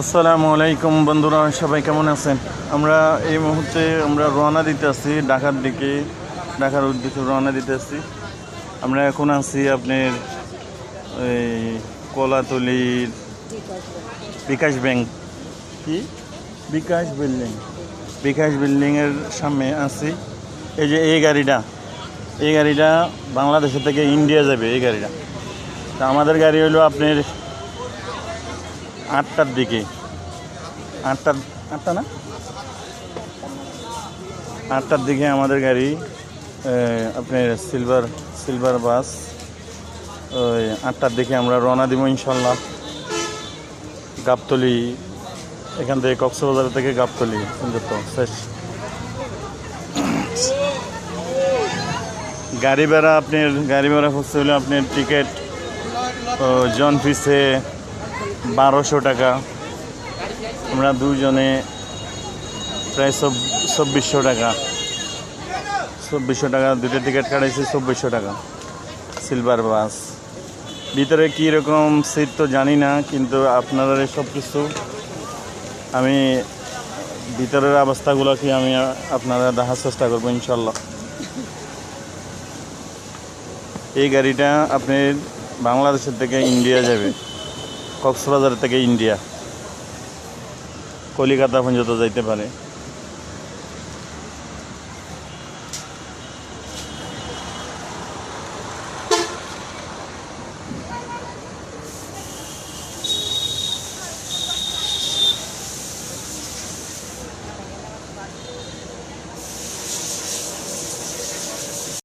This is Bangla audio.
আসসালামু আলাইকুম বন্ধুরা সবাই কেমন আছেন? আমরা এই মুহূর্তে আমরা রওনা দিতে আসছি ঢাকার দিকে ঢাকার উদ্দেশ্যে রওনা দিতে আসছি। আমরা এখন আছি আপনার এই কলাতলির বিকাশ ব্যাংক। কি? বিকাশ বিল্ডিং। বিকাশ বিল্ডিংয়ের সামনে আছি। এই যে এই গাড়িটা এই গাড়িটা বাংলাদেশের থেকে ইন্ডিয়া যাবে এই গাড়িটা। তা আমাদের গাড়ি হলো আপনার আটটার দিকে। আটটার, আটটা না? আটটার দিকে আমাদের গাড়ি আপনার সিলভার সিলভার বাস। ওই আটটার দিকে আমরা রওনা দিব ইনশাল্লাহ গাবতলি, এখান থেকে কক্সবাজার থেকে গাবতলি পর্যন্ত শেষ। গাড়ি ভাড়া আপনার, গাড়ি ভাড়া হচ্ছে হলো আপনার টিকিট জন পিসে বারোশো টাকা। আমরা দুজনে প্রায় চব্বিশশো টাকা। চব্বিশশো টাকা, দুটো টিকিট কাটাইছি চব্বিশশো টাকা। সিলভার বাস ভিতরে কী রকম সিট তো জানি না, কিন্তু আপনারা সব কিছু আমি ভিতরের অবস্থাগুলো কি আমি আপনারা দেখার চেষ্টা করব, ইনশাল্লাহ। এই গাড়িটা আপনি বাংলাদেশের থেকে ইন্ডিয়া যাবে। কক্সবাজার থেকে ইন্ডিয়া। কলিকাতা পর্যন্ত যাইতে পারে।